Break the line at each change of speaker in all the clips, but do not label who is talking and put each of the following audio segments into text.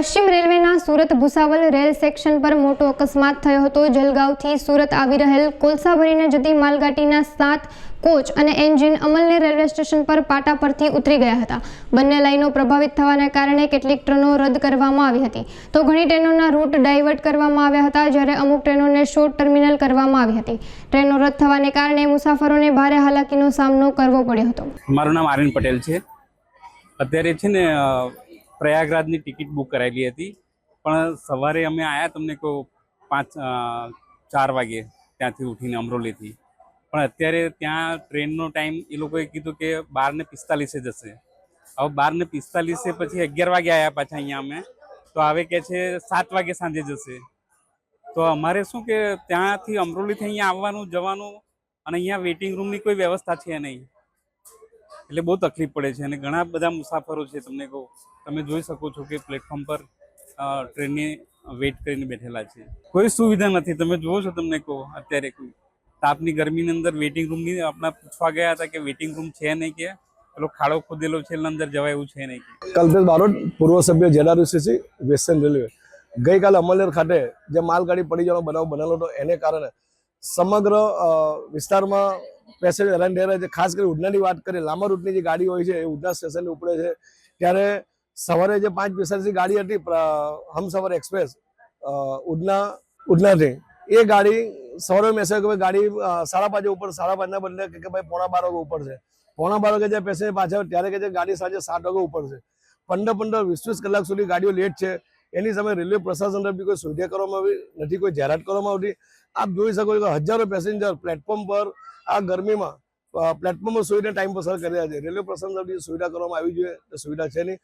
પશ્ચિમ રેલવેના Surat Bhusawal rail section પર મોટો અકસ્માત થયો હતો. જલગાંવથી સુરત આવી રહેલ કોલસા ભરીને જતી માલગાડીના સાત કોચ અને એન્જિન અમલને રેલવે સ્ટેશન પર પાટા પરથી ઉતરી ગયા હતા. બંને લાઈનો પ્રભાવિત થવાના કારણે કેટલીક ટ્રેનો રદ કરવામાં આવી હતી. તો ઘણી ટ્રેનોના રૂટ ડાયવર્ટ કરવામાં આવ્યા હતા, જ્યારે અમુક ટ્રેનોને શોર્ટ ટર્મિનલ કરવામાં આવી હતી. ટ્રેનો રદ થવાને કારણે મુસાફરોને ભારે હાલાકીનો સામનો કરવો પડ્યો હતો.
મારું નામ આર્યન પટેલ છે. અત્યારે છે ને પ્રયાગરાજની ટિકિટ બુક કરાવેલી હતી. પણ સવારે અમે આવ્યા તમને કહો, પાંચ ચાર વાગે ત્યાંથી ઉઠીને અમરોલીથી. પણ અત્યારે ત્યાં ટ્રેનનો ટાઈમ એ લોકોએ કીધું કે બાર ને પિસ્તાલીસે જશે. હવે બાર ને પિસ્તાલીસે પછી અગિયાર વાગે આવ્યા પાછા અહીંયા અમે. તો હવે કે છે સાત વાગે સાંજે જશે. તો અમારે શું કે ત્યાંથી અમરોલીથી અહીંયા આવવાનું, જવાનું અને અહીંયા વેઇટિંગ રૂમની કોઈ વ્યવસ્થા છે નહીં. એટલે બહુ તકલીફ પડે છે. અને ઘણા બધા મુસાફરો છે, તમને કહું, તમે જોઈ શકો છો કે પ્લેટફોર્મ પર ટ્રેનની વેઇટ કરીને બેઠેલા છે. કોઈ સુવિધા નથી. તમે જુઓ છો તમને કહો, અત્યારે કોઈ. તાપની ગરમીની અંદર વેઇટિંગ રૂમની આપણા પૂછવા ગયા હતા કે વેઇટિંગ રૂમ છે નહીં કે, પેલો ખાડો ખોદેલો છે એના અંદર જવાય એવું છે નહીં
કલ્પેશ બારોટ, પૂર્વ સભ્ય જેડારુસીસી વેસ્ટર્ન રેલવે. ગઈકાલે અમલેર ખાતે જે માલગાડી પડી જવાનો બનાવ બનેલો હતો, એને કારણે સમગ્ર વિસ્તારમાં પેસેન્જર હેરાન થઈ છે. ખાસ કરી ઉડનાની વાત કરીએ, લાંબા રૂટની જે ગાડી હોય છે, એ ઉડના સ્ટેશનની ઉપડે છે. ત્યારે સવારે જે પાંચ પેસેન્જરની ગાડી હતી હમસવર એક્સપ્રેસ ઉડના, ઉડનાથી, એ ગાડી સવારે મેસેજ કે ગાડી સાડા પાંચે ઉપર, સાડા પાંચના બદલે કે ભાઈ પોણા બાર વાગે ઉપર છે. પોણા બાર વાગે જે પેસેન્જર પાછા આવે, ત્યારે કે જે ગાડી સાંજે સાત વાગે ઉપર છે. પંદર પંદર, વીસ વીસ કલાક સુધી ગાડીઓ લેટ છે. એની સામે રેલવે પ્રશાસન તરફથી કોઈ સુવિધા કરવામાં આવી નથી, કોઈ જાહેરાત કરવામાં આવતી. આપ જોઈ શકો છો કે હજારો પેસેન્જર પ્લેટફોર્મ પર આ ગરમીમાં પ્લેટફોર્મ પર સુવિધા ટાઈમ પસાર કરી રહ્યા છે. રેલવે પ્રશાસન તરફથી સુવિધા કરવામાં આવી જોઈએ, તો સુવિધા છે નહીં.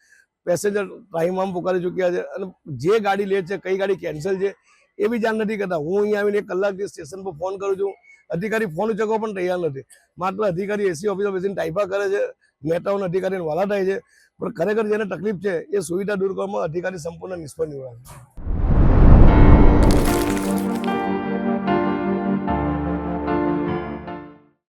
પેસેન્જર ટાઈમ પોકારી ચૂક્યા છે અને જે ગાડી લેટ છે, કઈ ગાડી કેન્સલ છે, એ બી જાણ નથી કરતા. હું અહીંયા આવીને એક કલાકથી સ્ટેશન પર ફોન કરું છું. અધિકારી ફોન ઉચકવા પણ તૈયાર નથી. માત્ર અધિકારી એસી ઓફિસર બેસીને ટાઈપા કરે છે. મહેતાઓના અધિકારીને વાલા થાય છે. પણ ખરેખર જેને તકલીફ છે એ સુવિધા દૂર કરવામાં અધિકારી સંપૂર્ણ નિષ્ફળ નીવડે છે.